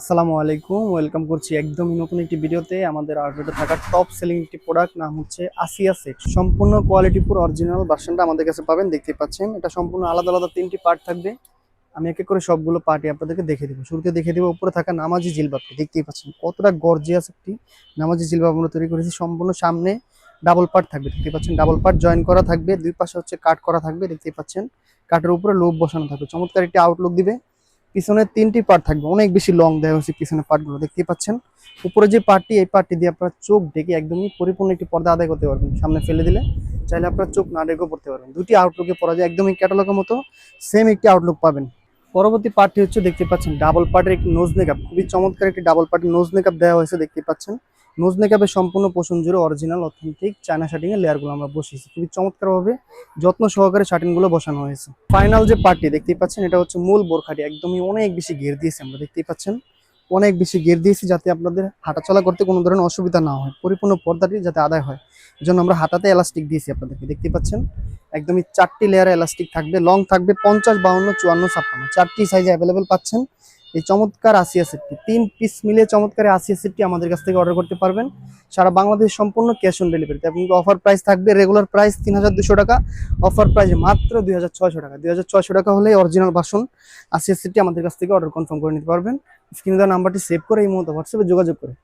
আসসালামু আলাইকুম, ওয়েলকাম করছি একদমই নতুন একটি ভিডিওতে। আমাদের আউটলেটে থাকা টপ সেলিং একটি প্রোডাক্ট নাম হচ্ছে আসিয়া সেট সম্পূর্ণ কোয়ালিটি কোয়ালিটিপুর অরিজিনাল ভার্সনটা আমাদের কাছে পাবেন দেখতে পাচ্ছেন। এটা সম্পূর্ণ আলাদা আলাদা তিনটি পার্ট থাকবে। আমি একে করে সবগুলো পার্টি আপনাদেরকে দেখে দেবো। শুরুতে দেখে দেবো, উপরে থাকা নামাজি জিলবাবটি দেখতেই পাচ্ছেন, কতটা গর্জিয়াস একটি নামাজি জিলবাব আমরা তৈরি করেছি। সম্পূর্ণ সামনে ডাবল পার্ট থাকবে দেখতে পাচ্ছেন। ডাবল পার্ট জয়েন করা থাকবে, দুই পাশে হচ্ছে কাট করা থাকবে, দেখতেই পাচ্ছেন। কাটের উপরে লোভ বসানো থাকবে। চমৎকার একটি আউটলুক দিবে। পিছনে তিনটি পার্ট থাকবে। অনেক বেশি লং দেওয়া হয়েছে পিছনে পার্টগুলো দেখতেই পাচ্ছেন? উপরে যে পার্টটি এই পার্টটি দিয়ে আপনার চোখ ডেকে একদমই পরিপূর্ণ একটি পর্দা আদায় করতে পারবেন। সামনে ফেলে দিলে চাইলে আপনার চোখ না ডেকেও পড়তে পারবেন। দুটি আউটলুকে পরা যায়, একদমই ক্যাটালগের মতো সেম একটি আউটলুক পাবেন। পরবর্তী পার্টটি হচ্ছে, দেখতে পাচ্ছেন ডাবল পার্টের একটি নোজ মেকআপ খুবই চমৎকার একটি ডাবল পার্টের নোজ মেকআপ দেওয়া হয়েছে, দেখতে পাচ্ছেন। নোজ মেকআপের সম্পূর্ণ পোষণ জুড়ে অরিজিনাল অথেন্টিক চায়না শার্টিং এর লেয়ারগুলো আমরা বসিয়েছি। খুবই চমৎকারভাবে যত্ন সহকারে শার্টিংগুলো বসানো হয়েছে। ফাইনাল যে পার্টি দেখতেই পাচ্ছেন, এটা হচ্ছে মূল বোরখাটি। একদমই অনেক বেশি ঘের দিয়েছি আমরা, দেখতেই পাচ্ছেন। অনেক বেশি ঘের দিয়েছি যাতে আপনাদের হাঁটাচলা করতে কোনো ধরনের অসুবিধা না হয়, পরিপূর্ণ পর্দাটি যাতে আদায় হয়। জন্য আমরা হাতাতে এলাস্টিক দিয়েছি আপনাদেরকে দেখতে পাচ্ছেন। একদমই চারটি লেয়ারে এলাস্টিক থাকবে লং থাকবে পঞ্চাশ, বাউন্ন, চুয়ান্ন, ছাপ্পান্ন। চারটি সাইজে অ্যাভেলেবেল পাচ্ছেন। এই চমৎকার আসিয়া সেটটি তিন পিস মিলিয়ে চমৎকার আসিয়া সেটটি আমাদের কাছ থেকে অর্ডার করতে পারবেন। সারা বাংলাদেশ সম্পূর্ণ ক্যাশ অন ডেলিভারিতে আপনি অফার প্রাইস থাকবে রেগুলার প্রাইস তিন টাকা অফার প্রাইস মাত্র দুই হাজার ছয়শো টাকা। দুই হাজার ছয়শো টাকা হলে অরিজিনাল বাসন আসিয়া সেটটি আমাদের কাছ থেকে অর্ডার কনফার্ম করে নিতে পারবেন। স্ক্রিনে দেওয়া নাম্বারটি সেভ করে এই মুহূর্তে হোয়াটসঅ্যাপে যোগাযোগ করে।